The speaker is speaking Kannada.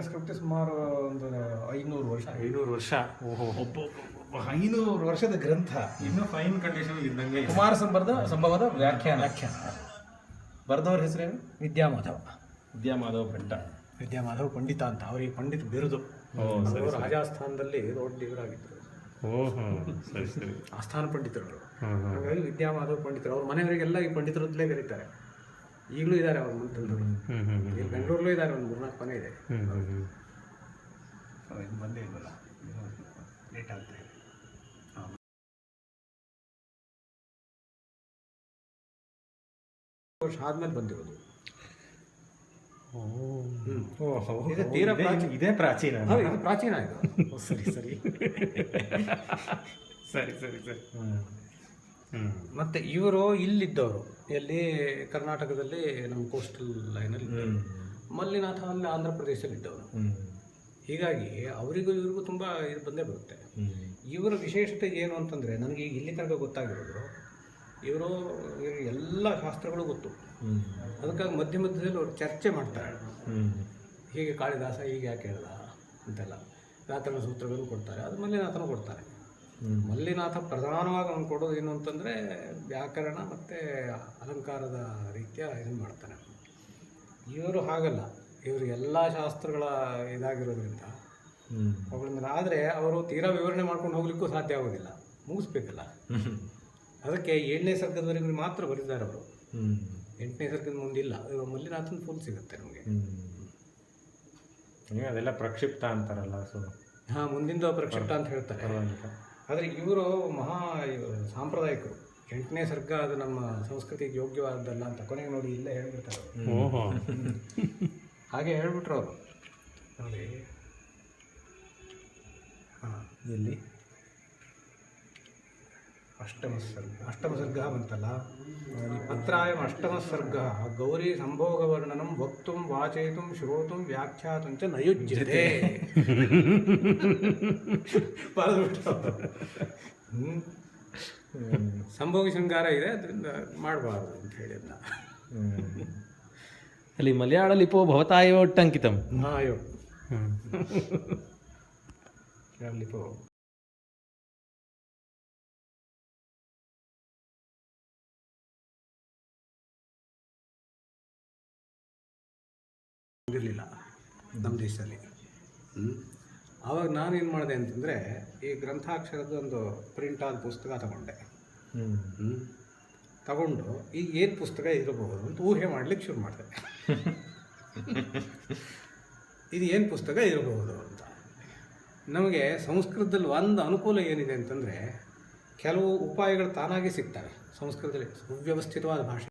ಸ್ಕ್ರಿಪ್ಟ್ ಸುಮಾರು ಒಂದು ಐನೂರು ವರ್ಷ. ಐನೂರು ವರ್ಷ. ಓಹೋ. ಒಬ್ಬ ಐನೂರು ವರ್ಷದ ಗ್ರಂಥ. ಇನ್ನು ಫೈನ್ ಕಂಡೀಷನ್ ಇದ್ದಂಗೆ ಇದೆ. ಕುಮಾರ ಸಂಬರದ ಸಂಭವದ ವ್ಯಾಖ್ಯಾನ. ವ್ಯಾಖ್ಯಾನ. ಬರೆದವ್ರ ಹೆಸರೇನು ವಿದ್ಯಾಮಾಧವ. ವಿದ್ಯಾಮಾಧವ ವಿದ್ಯಾ ವಿದ್ಯಾಮಾಧವ ಪಂಡಿತ ಅಂತ. ಅವರಿಗೆ ಪಂಡಿತ ಬಿರುದು. ಅವರು ರಾಜಸ್ಥಾನದಲ್ಲಿ ದೊಡ್ಡ ಇವರಾಗಿದ್ದರು ಓಹೋ ಸರಿ ಸರಿ. ಆಸ್ಥಾನ ಪಂಡಿತರು ಹಾಗಾಗಿ ವಿದ್ಯಾಮಾಧವ ಪಂಡಿತರು. ಅವ್ರ ಮನೆಯವರಿಗೆಲ್ಲ ಈ ಪಂಡಿತರಲ್ಲೇ ಕರೀತಾರೆ. ಈಗಲೂ ಇದ್ದಾರೆ ಅವ್ರ ಮುಂದೆ ಹ್ಮ್ ಹ್ಮ್ ಹ್ಮ್ ಇಲ್ಲಿ ಬೆಂಗಳೂರಲ್ಲೂ ಇದ್ದಾರೆ ಒಂದು ಮೂರ್ನಾಲ್ಕು ಮನೆ ಇದೆ. ಹ್ಮ್ ಹ್ಮ್ ಹ್ಮ್. ಇದು ಬಂದೇ ಇಲ್ವಲ್ಲ? ಲೇಟ್ ಆಗ್ತಾ ಇದೆ ವರ್ಷ ಆದ್ಮೇಲೆ ಬಂದಿರೋದು. ತೀರಾ ಇದೇ- ಪ್ರಾಚೀನ. ಇದೇ ಪ್ರಾಚೀನ ಇದು. ಸರಿ ಸರಿ. ಸರಿ ಸರಿ ಸರಿ. ಹ್ಮ್. ಮತ್ತೆ ಇವರು ಇಲ್ಲಿದ್ದವರು. ಎಲ್ಲಿ? ಕರ್ನಾಟಕದಲ್ಲಿ ನಮ್ಮ ಕೋಸ್ಟಲ್ ಲೈನಲ್ಲಿ ಮಲ್ಲಿನಾಥ ಅಲ್ಲಿ ಆಂಧ್ರ ಪ್ರದೇಶದಲ್ಲಿ ಇದ್ದವರು. ಹೀಗಾಗಿ ಅವರಿಗೂ ಇವ್ರಿಗೂ ತುಂಬ ಇದು ಬಂದೇ ಬರುತ್ತೆ. ಇವರ ವಿಶೇಷತೆ ಏನು ಅಂತಂದರೆ ನನಗೆ ಈಗ ಇಲ್ಲಿ ತನಕ ಗೊತ್ತಾಗಿರೋದು ಇವರು ಎಲ್ಲ ಶಾಸ್ತ್ರಗಳು ಗೊತ್ತು. ಅದಕ್ಕಾಗಿ ಮಧ್ಯ ಮಧ್ಯದಲ್ಲಿ ಅವರು ಚರ್ಚೆ ಮಾಡ್ತಾರೆ. ಹೀಗೆ ಕಾಳಿದಾಸ ಹೀಗೆ ಯಾಕೆ ಹೇಳ್ದ ಅಂತೆಲ್ಲ. ವ್ಯಾಕರಣ ಸೂತ್ರಗಳನ್ನು ಕೊಡ್ತಾರೆ. ಅದು ಮಲ್ಲಿನಾಥನೂ ಕೊಡ್ತಾರೆ. ಮಲ್ಲಿನಾಥ ಪ್ರಧಾನವಾಗಿ ಅವನು ಕೊಡೋದು ಏನು ಅಂತಂದರೆ ವ್ಯಾಕರಣ ಮತ್ತು ಅಲಂಕಾರದ ರೀತಿಯ ಇದನ್ನು ಮಾಡ್ತಾನೆ. ಇವರು ಹಾಗಲ್ಲ. ಇವರು ಎಲ್ಲ ಶಾಸ್ತ್ರಗಳ ಇದಾಗಿರೋದ್ರಿಂದ ಅವುಗಳಿಂದ ಆದರೆ ಅವರು ತೀರಾ ವಿವರಣೆ ಮಾಡ್ಕೊಂಡು ಹೋಗ್ಲಿಕ್ಕೂ ಸಾಧ್ಯ ಆಗೋದಿಲ್ಲ. ಮುಗಿಸ್ಬೇಕಲ್ಲ. ಅದಕ್ಕೆ ಏಳನೇ ಸರ್ಗದವರೆಗೂ ಮಾತ್ರ ಬರೀತಾರೆ ಅವರು. ಎಂಟನೇ ಸರ್ಗದ ಮುಂದಿಲ್ಲ ಮಲ್ಲಿನಾಥನ್ ಫುಲ್ ಸಿಗುತ್ತೆ ನಮಗೆ. ಅದೆಲ್ಲ ಪ್ರಕ್ಷಿಪ್ತ ಅಂತಾರಲ್ಲ ಸೊ ಹಾಂ ಮುಂದಿಂದ ಪ್ರಕ್ಷಿಪ್ತ ಅಂತ ಹೇಳ್ತಾರೆ. ಆದರೆ ಇವರು ಮಹಾ ಇವ್ರು ಸಾಂಪ್ರದಾಯಿಕರು. ಎಂಟನೇ ಸರ್ಗ ಅದು ನಮ್ಮ ಸಂಸ್ಕೃತಿಗೆ ಯೋಗ್ಯವಾದದ್ದಲ್ಲ ಅಂತ ಕೊನೆಗೆ ನೋಡಿ ಇಲ್ಲೇ ಹೇಳ್ಬಿಡ್ತಾರೆ ಹಾಗೆ ಹೇಳ್ಬಿಟ್ರು ಅವರು. ನೋಡಿ. ಹಾಂ. ಎಲ್ಲಿ? ಅಷ್ಟಮ ಸರ್ಗಂ ಬಂತಲ್ಲ? ಪತ್ರಾಯಂ ಸರ್ಗ ಗೌರಿ ಸಂಭೋಗ ವರ್ಣನಂ ವಕ್ತು ವಾಚಯಿತು ಶ್ರೋತು ವ್ಯಾಖ್ಯಾತು ಚ ನಯುಜ್ಯತೆ. ಸಂಭೋಗ ಶೃಂಗಾರ ಇದೆ ಅದರಿಂದ ಮಾಡಬಾರ್ದು ಅಂತ ಹೇಳಿದ್ನ. ಅಲ್ಲಿ ಮಲಯಾಳ ಲಿಪೋ ಭವತಾಯವ ಒಟ್ಟಂಕಿತಂ ಹಾಯೋ. ಲಿಪೋ. ಇರಲಿಲ್ಲ ನಮ್ಮ ದೇಶದಲ್ಲಿ. ಆವಾಗ ನಾನೇನು ಮಾಡಿದೆ ಅಂತಂದರೆ ಈ ಗ್ರಂಥಾಕ್ಷರದ ಒಂದು ಪ್ರಿಂಟ್ ಆದ ಪುಸ್ತಕ ತಗೊಂಡೆ. ತಗೊಂಡು ಈಗ ಏನು ಪುಸ್ತಕ ಇರಬಹುದು ಅಂತ ಊಹೆ ಮಾಡಲಿಕ್ಕೆ ಶುರು ಮಾಡಿದೆ. ಇದು ಏನು ಪುಸ್ತಕ ಇರಬಹುದು ಅಂತ. ನಮಗೆ ಸಂಸ್ಕೃತದಲ್ಲಿ ಒಂದು ಅನುಕೂಲ ಏನಿದೆ ಅಂತಂದರೆ ಕೆಲವು ಉಪಾಯಗಳು ತಾನಾಗೇ ಸಿಗ್ತವೆ. ಸಂಸ್ಕೃತದಲ್ಲಿ ಸುವ್ಯವಸ್ಥಿತವಾದ ಭಾಷೆ.